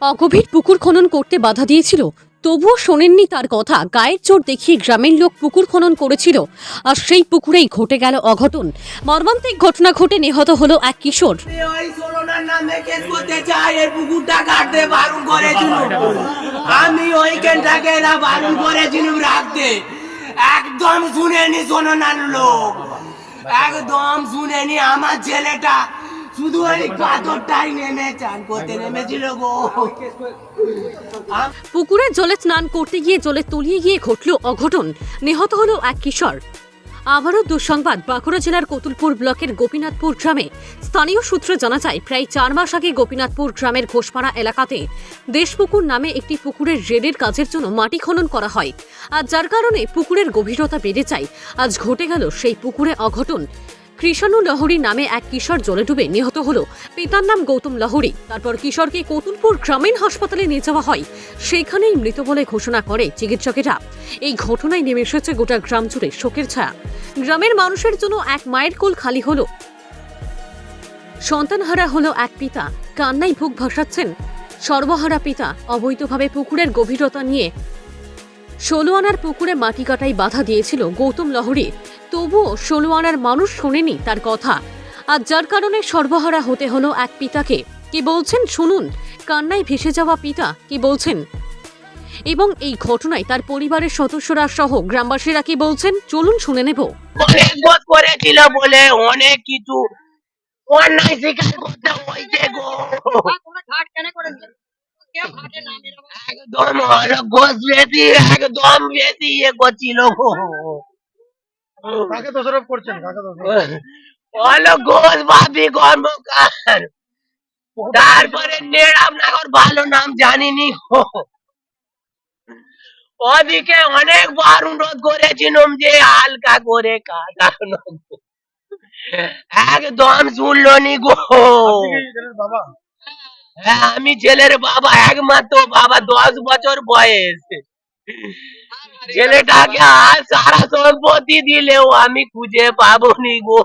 অগভীর পুকুর খনন করতে বাধা দিয়েছিল। তবুও শোনেননি তার কথা। গায়ের চোট দেখিয়ে গ্রামের লোক পুকুর খনন করেছিল। আর সেই পুকুরেই ঘটে গেল অঘটন। মর্মান্তিক ঘটনা ঘটে নিহত হলো এক কিশোর। আমি ওইখানটাকে এরা বারণ করেছিল রাখতে একদম শুনেনি সোলোনার লোক। একদম শুনেনি। আমার ছেলেটা শুধু ওই পাথরটাই নেমে চান করতে নেমেছিল গো। পুকুরের জলে স্নান করতে গিয়ে জলে তলিয়ে গিয়ে ঘটল অঘটন। নিহত হলো এক কিশোর। আবারও দুঃসংবাদ। বাঁকুড়া জেলার কতুলপুর ব্লকের গোপীনাথপুর গ্রামে স্থানীয় সূত্রে জানা যায় প্রায় চার মাস আগে গোপীনাথপুর গ্রামের ঘোষপাড়া এলাকাতে দেশপুকুর নামে একটি পুকুরের রেডের কাজের জন্য মাটি খনন করা হয়। আর যার কারণে পুকুরের গভীরতা বেড়ে যায়। আজ ঘটে গেল সেই পুকুরে অঘটন। কৃষাণু লহরী নামে এক কিশোর জলে ডুবে নিহত হলো। পিতার নাম গৌতম লহরী। তারপর কিশোরকে কতুলপুর গ্রামীণ হাসপাতালে নিয়ে যাওয়া হয়। সেখানেই মৃত বলে ঘোষণা করে চিকিৎসকেরা। এই ঘটনায় নেমে এসেছে গোটা গ্রাম জুড়ে শোকের ছায়া। গ্রামের মানুষের জন্য এক মায়ের কোল খালি হলো। সন্তানহারা হলো এক পিতা। কান্নাই বুক ভাসাচ্ছেন সর্বহারা পিতা। অবৈধভাবে পুকুরের গভীরতা নিয়ে ষোলো আনার পুকুরে মাটি কাটাই বাধা দিয়েছিল গৌতম লহরী। তবুও ষোলো আনার মানুষ শোনেনি তার কথা। আর যার কারণে সর্বহারা হতে হলো এক পিতাকে। কি বলছেন শুনুন কান্নায় ভেসে যাওয়া পিতা কি বলছেন? এবং এই ঘটনায় তার পরিবারের সদস্যরা সহ গ্রামবাসীরা কি বলছেন চলুন শুনে নেব। করেছিল বলে অনেক কিছু। অন্যায় স্বীকার করতে হয়েছে গো। একদম হলো গোস বেশি একদম বেশি ইয়ে করছিল গো কাকে দোষারোপ করছেন কাকে দোষারোপ হলো গোস ভাবি কর্মকার তারপরে নেড়াম নাগর ভালো নাম জানিনি গো ওদিকে অনেকবার অনুরোধ করেছিলাম যে হালকা করে কাটানো গো। একদম শুনলো নি গো আপনি কি ছেলের বাবা হ্যাঁ আমি ছেলের বাবা একমাত্র বাবা দশ বছর বয়স। ছেলেটাকে আর সারা সম্পত্তি দিলেও আমি খুঁজে পাবো নি গো।